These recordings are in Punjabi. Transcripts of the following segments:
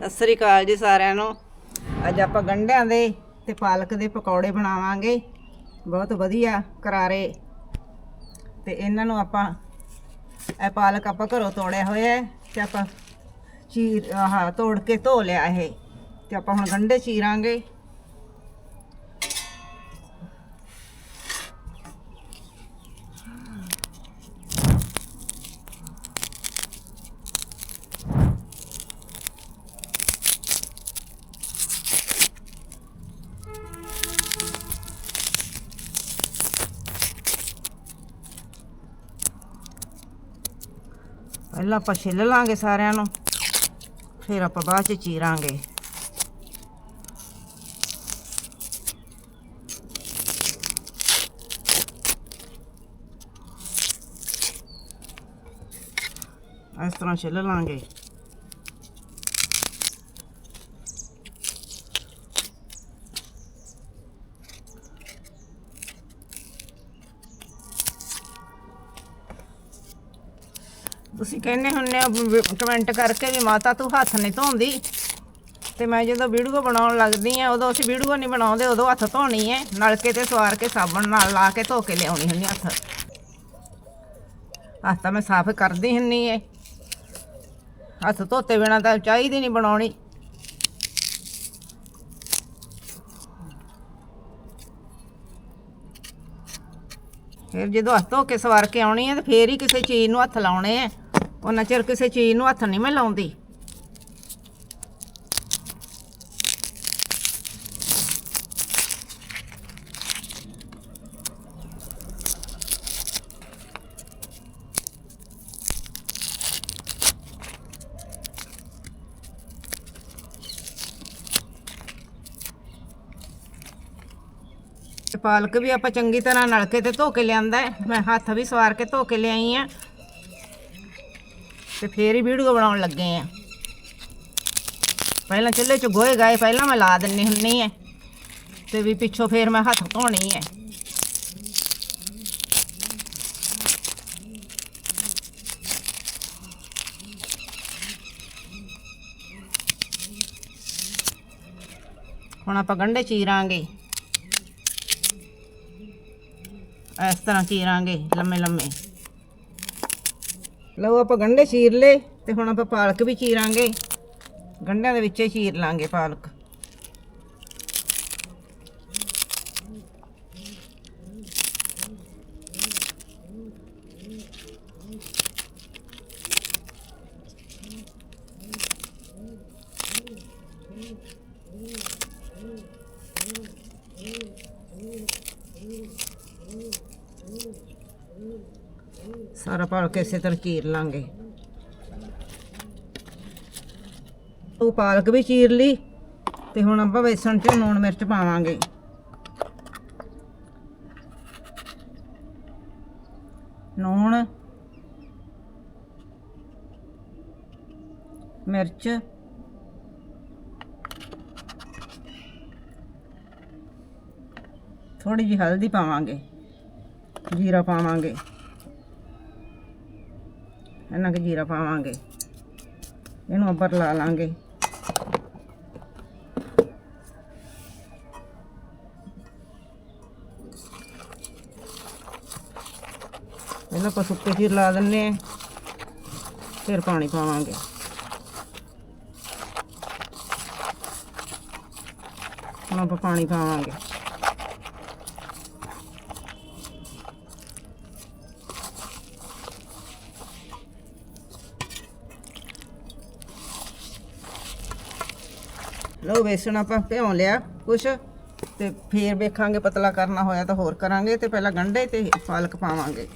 ਸਤਿ ਸ੍ਰੀ ਅਕਾਲ ਜੀ ਸਾਰਿਆਂ ਨੂੰ। ਅੱਜ ਆਪਾਂ ਗੰਢਿਆਂ ਦੇ ਤੇ ਪਾਲਕ ਦੇ ਪਕੌੜੇ ਬਣਾਵਾਂਗੇ। ਬਹੁਤ ਵਧੀਆ ਕਰਾਰੇ। ਤੇ ਇਹਨਾਂ ਨੂੰ ਆਪਾਂ, ਇਹ ਪਾਲਕ ਆਪਾਂ ਘਰੋਂ ਤੋੜਿਆ ਹੋਇਆ ਹੈ ਤੇ ਆਪਾਂ ਚੀਰ, ਆਹ ਤੋੜ ਕੇ ਧੋ ਲਿਆ ਇਹ। ਤੇ ਆਪਾਂ ਹੁਣ ਗੰਢੇ ਚੀਰਾਂਗੇ। ਪਹਿਲਾਂ ਆਪਾਂ ਛਿੱਲ ਲਾਂਗੇ ਸਾਰਿਆਂ ਨੂੰ, ਫਿਰ ਆਪਾਂ ਬਾਅਦ ਚ ਚੀਰਾਂਗੇ। ਇਸ ਤਰ੍ਹਾਂ ਛਿੱਲ ਲਾਂਗੇ। ਅਸੀਂ ਕਹਿੰਦੇ ਹੁੰਨੇ ਹੋ ਕਮੈਂਟ ਕਰਕੇ ਵੀ ਮਾਤਾ ਤੂੰ ਹੱਥ ਨਹੀਂ ਧੋਂਦੀ। ਤੇ ਮੈਂ ਜਦੋਂ ਵੀਡੀਓ ਬਣਾਉਣ ਲੱਗਦੀ ਆ, ਉਦੋਂ ਅਸੀਂ ਵੀਡੀਓ ਨਹੀਂ ਬਣਾਉਂਦੇ, ਉਦੋਂ ਹੱਥ ਧੋਣੀ ਹੈ ਨਲਕੇ ਤੇ ਸਵਾਰ ਕੇ ਸਾਬਣ ਨਾਲ ਲਾ ਕੇ ਧੋ ਕੇ ਲਿਆਉਣੀ ਹੁੰਦੀ ਹੱਥ। ਹੱਥ ਤਾਂ ਮੈਂ ਸਾਫ਼ ਕਰਦੀ ਹੁੰਨੀ ਏ। ਹੱਥ ਧੋਤੇ ਬਿਨਾ ਤਾਂ ਚਾਹੀਦੀ ਨਹੀਂ ਬਣਾਉਣੀ। ਫਿਰ ਜਦੋਂ ਹੱਥ ਧੋ ਕੇ ਸਵਾਰ ਕੇ ਆਉਣੀ ਹੈ ਤੇ ਫੇਰ ਹੀ ਕਿਸੇ ਚੀਜ਼ ਨੂੰ ਹੱਥ ਲਾਉਣੇ ਆ ਉਹਨਾਂ ਚਿਰ ਕਿਸੇ ਚੀਜ਼ ਨੂੰ ਹੱਥ ਨਹੀਂ ਮੈਂ ਲਾਉਂਦੀ। ਪਾਲਕ ਵੀ ਆਪਾਂ ਚੰਗੀ ਤਰ੍ਹਾਂ ਨਲਕੇ ਤੇ ਧੋ ਕੇ ਲਿਆਂਦਾ ਮੈਂ ਹੱਥ ਵੀ ਸਵਾਰ ਕੇ ਧੋ ਕੇ ਲਿਆਈ ਆ। ਤੇ ਫੇਰ ਹੀ ਵੀਡੀਓ ਬਣਾਉਣ ਲੱਗੇ ਆ। ਪਹਿਲਾਂ ਚੁੱਲ੍ਹੇ 'ਚ ਗੋਹੇ ਗਾਏ ਪਹਿਲਾਂ ਮੈਂ ਲਾ ਦਿੰਨੀ ਹੁੰਨੀ ਐ ਤੇ ਵੀ ਪਿੱਛੋਂ ਫੇਰ ਮੈਂ ਹੱਥ ਧੋਣੀ ਐ ਹੁਣ ਆਪਾਂ ਗੰਢੇ ਚੀਰਾਂਗੇ। ਇਸ ਤਰ੍ਹਾਂ ਚੀਰਾਂਗੇ ਲੰਮੇ ਲੰਮੇ ਲਓ ਆਪਾਂ ਗੰਢੇ ਚੀਰ ਲਏ ਤੇ ਹੁਣ ਆਪਾਂ ਪਾਲਕ ਵੀ ਚੀਰਾਂਗੇ। ਗੰਢਿਆਂ ਦੇ ਵਿੱਚੇ ਚੀਰ ਲਾਂਗੇ ਪਾਲਕ। ਸਾਰਾ ਪਾਲਕ ਇਸੇ ਤਰ੍ਹਾਂ ਚੀਰ ਲਾਂਗੇ। ਉਹ ਪਾਲਕ ਵੀ ਚੀਰ ਲਈ ਤੇ ਹੁਣ ਆਪਾਂ ਵੇਸਣ 'ਚ ਲੂਣ ਮਿਰਚ ਪਾਵਾਂਗੇ। ਲੂਣ, ਮਿਰਚ ਥੋੜੀ ਜਿਹੀ ਹਲਦੀ ਪਾਵਾਂਗੇ, ਜੀਰਾ ਪਾਵਾਂਗੇ। ਇਹਨਾਂ ਕਿ ਜੀਰਾ ਪਾਵਾਂਗੇ। ਇਹਨੂੰ ਅੱਬਰ ਲਾ ਲਾਂਗੇ। ਪਹਿਲਾਂ ਆਪਾਂ ਸੁੱਕੇ ਚੀਰ ਲਾ ਦਿੰਨੇ ਆ। ਫਿਰ ਪਾਣੀ ਪਾਵਾਂਗੇ। ਹੁਣ ਆਪਾਂ ਪਾਣੀ ਪਾਵਾਂਗੇ। ਲਓ ਵੇਸਣ ਆਪਾਂ ਭਿਉਂ ਲਿਆ ਕੁਛ, ਤੇ ਫੇਰ ਵੇਖਾਂਗੇ ਪਤਲਾ ਕਰਨਾ ਹੋਇਆ ਤਾਂ ਹੋਰ ਕਰਾਂਗੇ ਤੇ ਪਹਿਲਾਂ ਗੰਢੇ ਤੇ ਪਾਲਕ ਪਾਵਾਂਗੇ।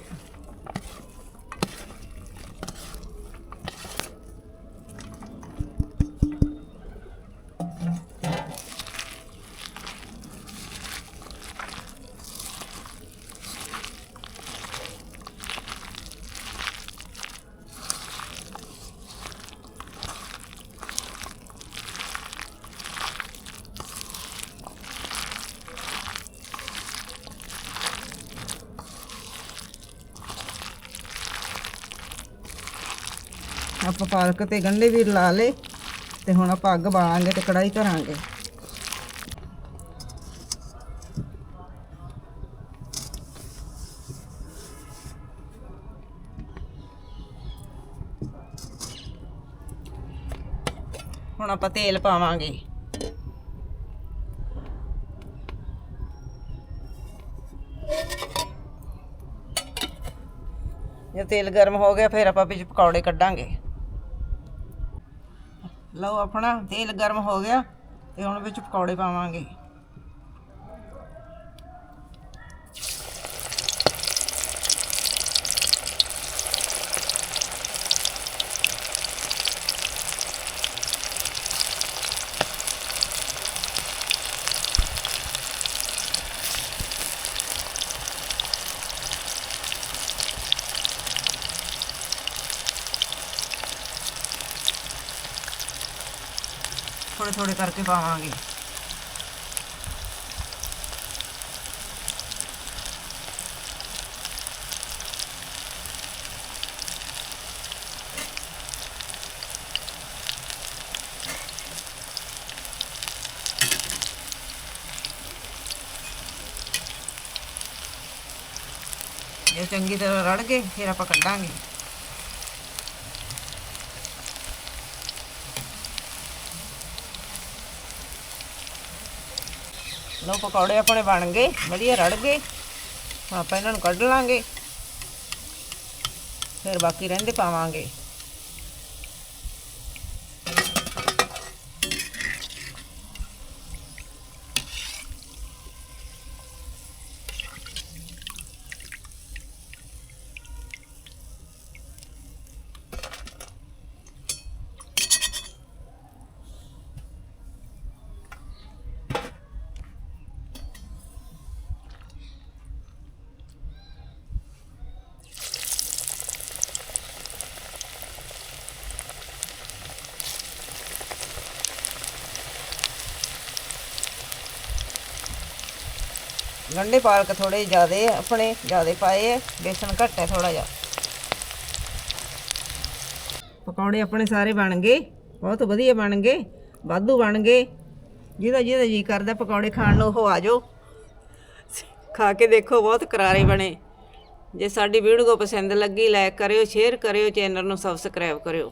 ਆਪਾਂ ਪਾਲਕ ਤੇ ਗੰਢੇ ਵੀ ਲਾ ਲਏ ਤੇ ਹੁਣ ਆਪਾਂ ਅੱਗ ਬਾਲਾਂਗੇ ਤੇ ਕੜਾਈ ਧਰਾਂਗੇ। ਹੁਣ ਆਪਾਂ ਤੇਲ ਪਾਵਾਂਗੇ। ਜੇ ਤੇਲ ਗਰਮ ਹੋ ਗਿਆ, ਫਿਰ ਆਪਾਂ ਵਿੱਚ ਪਕੌੜੇ ਕੱਢਾਂਗੇ। ਲਓ ਆਪਣਾ ਤੇਲ ਗਰਮ ਹੋ ਗਿਆ ਤੇ ਹੁਣ ਵਿੱਚ ਪਕੌੜੇ ਪਾਵਾਂਗੇ। ਥੋੜੇ ਕਰਕੇ ਪਾਵਾਂਗੇ। ਜੇ ਚੰਗੀ ਤਰ੍ਹਾਂ ਰੜ ਗਏ ਫਿਰ ਆਪਾਂ ਕੱਢਾਂਗੇ। ਲੋ ਪਕੌੜੇ ਆਪਣੇ ਬਣ ਗਏ, ਵਧੀਆ ਰੜ ਗਏ। ਆਪਾਂ ਇਹਨਾਂ ਨੂੰ ਕੱਢ ਲਾਂਗੇ। ਫਿਰ ਬਾਕੀ ਰਹਿੰਦੇ ਪਾਵਾਂਗੇ। ਗੰਢੇ ਪਾਲਕ ਥੋੜੇ ਜ਼ਿਆਦੇ ਆਪਣੇ ਜ਼ਿਆਦੇ ਪਾਏ ਆ ਬੇਸਣ ਘੱਟ ਹੈ ਥੋੜਾ ਜਿਹਾ। ਪਕੌੜੇ ਆਪਣੇ ਸਾਰੇ ਬਣ ਗਏ, ਬਹੁਤ ਵਧੀਆ ਬਣ ਗਏ, ਵਾਧੂ ਬਣ ਗਏ। ਜਿਹਦਾ ਜਿਹਦਾ ਜੀ ਕਰਦਾ ਪਕੌੜੇ ਖਾਣ ਨੂੰ, ਉਹ ਆ ਜਾਓ। ਖਾ ਕੇ ਦੇਖੋ, ਬਹੁਤ ਕਰਾਰੇ ਬਣੇ। ਜੇ ਸਾਡੀ ਵੀਡੀਓ ਪਸੰਦ ਲੱਗੀ ਲਾਈਕ ਕਰਿਓ ਸ਼ੇਅਰ ਕਰਿਓ ਚੈਨਲ ਨੂੰ ਸਬਸਕ੍ਰਾਈਬ ਕਰਿਓ।